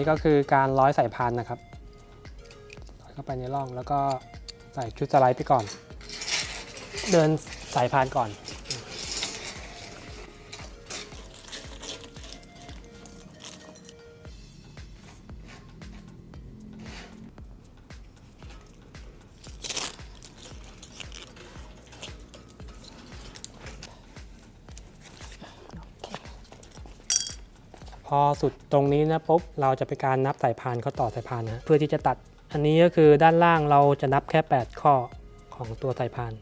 นี้ก็คือการร้อยสายพันนะครับเข้าไปในร่องแล้วก็ใส่ชุดสไลด์ไปก่อน เดินสายพานก่อน พอสุดตรงนี้นะปุ๊บเราจะไปการนับสายพานเขาต่อสายพานนะเพื่อที่จะตัดอันนี้ก็คือด้านล่างเราจะนับแค่ 8 ข้อของตัวสายพาน 2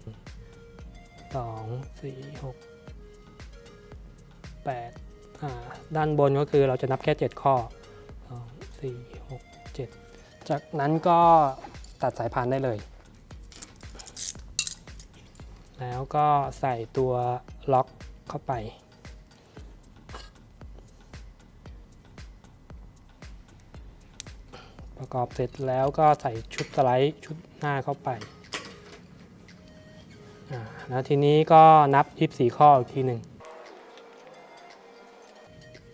4 6 8อ่าด้านบนก็คือเราจะนับแค่ 7 ข้อ 2 4 6 7 จากนั้นก็ตัดสายพานได้เลย แล้วก็ใส่ตัวล็อกเข้าไป ประกอบเสร็จแล้วก็ใส่ชุดสไลด์ชุดหน้าเข้าไปแล้วทีนี้ก็นับ 24 ข้ออีกทีหนึ่ง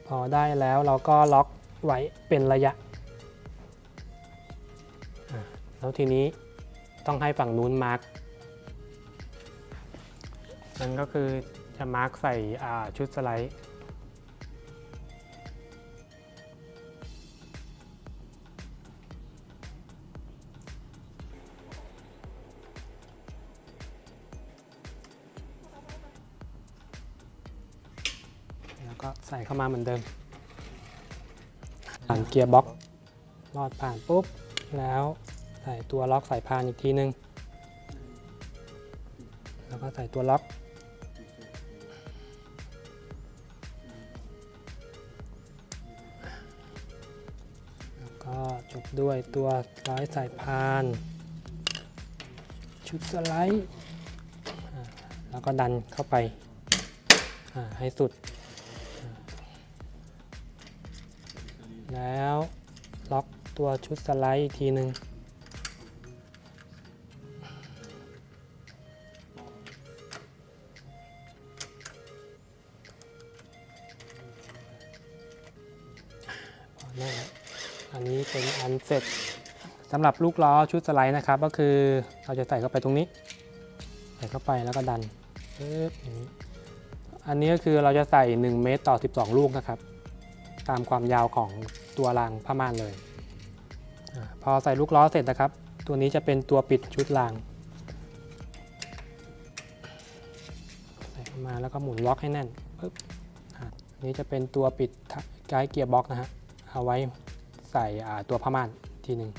พอได้แล้วเราก็ล็อกไว้เป็นระยะ แล้วทีนี้ต้องให้ฝั่งนู้นมาร์กนั่นก็คือจะมาร์กใส่ชุดสไลด์ ก็ใส่เข้ามาเหมือนเดิม ผ่านเกียร์บ็อกลอดผ่านปุ๊บ แล้วใส่ตัวล็อกสายพานอีกทีนึง แล้วก็ใส่ตัวล็อก แล้วก็จบด้วยตัวร้อยสายพาน ชุดสไลด์ แล้วก็ดันเข้าไปให้สุด แล้วล็อกตัวชุดสไลด์อีกทีหนึ่งอันนี้เป็นอันเสร็จสำหรับลูกล้อชุดสไลด์นะครับ ก็คือเราจะใส่เข้าไปตรงนี้ ใส่เข้าไปแล้วก็ดันอันนี้ก็คือเราจะใส่ 1 เมตรต่อ 12 ลูกนะครับ ตามความยาวของตัวรางผ้าม่านเลย พอใส่ลูกล้อเสร็จนะครับ ตัวนี้จะเป็นตัวปิดชุดราง ใส่เข้ามาแล้วก็หมุนล็อกให้แน่นปึ๊บนี้จะเป็นตัวปิดไกด์เกียร์บ็อกนะฮะ เอาไว้ใส่ตัวผ้าม่านทีหนึ่ง